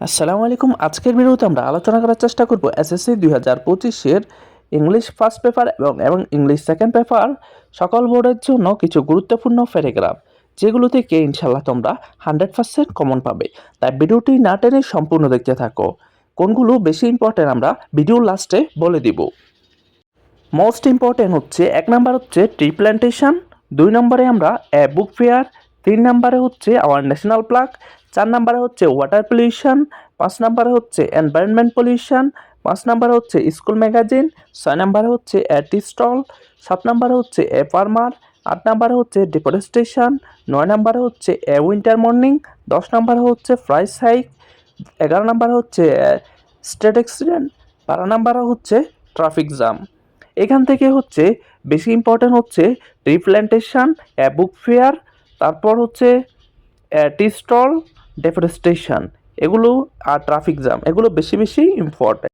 আসসালামু আলাইকুম। আজকের ভিডিওতে আমরা আলোচনা করার চেষ্টা করব এসএসসি দুই হাজার পঁচিশের ইংলিশ ফার্স্ট পেপার এবং এবং ইংলিশ সেকেন্ড পেপার সকল বোর্ডের জন্য কিছু গুরুত্বপূর্ণ প্যারাগ্রাফ যেগুলো থেকে ইনশাল্লাহ তোমরা হান্ড্রেড পার্সেন্ট কমন পাবে। তাই ভিডিওটি না টেনে সম্পূর্ণ দেখতে থাকো। কোনগুলো বেশি ইম্পর্টেন্ট আমরা ভিডিও লাস্টে বলে দিব। মোস্ট ইম্পর্টেন্ট হচ্ছে, এক নাম্বার হচ্ছে ট্রি প্ল্যান্টেশন দুই নম্বরে আমরা এ বুক ফেয়ার তিন নম্বরে হচ্ছে আওয়ার ন্যাশনাল প্লাক চার নাম্বারে হচ্ছে ওয়াটার পলিউশন পাঁচ নাম্বারে হচ্ছে এনভায়রনমেন্ট পলিউশন পাঁচ নম্বরে হচ্ছে স্কুল ম্যাগাজিন ছয় নাম্বারে হচ্ছে এ টি স্টল সাত নম্বরে হচ্ছে এ ফার্মার আট নম্বরে হচ্ছে ডিফরেস্টেশন নয় নাম্বারে হচ্ছে এ উইন্টার মর্নিং দশ নম্বরে হচ্ছে প্রাইস হাইক এগারো নম্বরে হচ্ছে স্টেট অ্যাক্সিডেন্ট বারো নম্বরে হচ্ছে ট্রাফিক জ্যাম এখান থেকে হচ্ছে বেশি ইম্পর্টেন্ট হচ্ছে রিপ্ল্যান্টেশন বুক ফেয়ার তারপর হচ্ছে টি স্টল ডেফরেস্টেশন এগুলো আর ট্রাফিক জ্যাম এগুলো বেশি বেশি ইম্পর্টেন্ট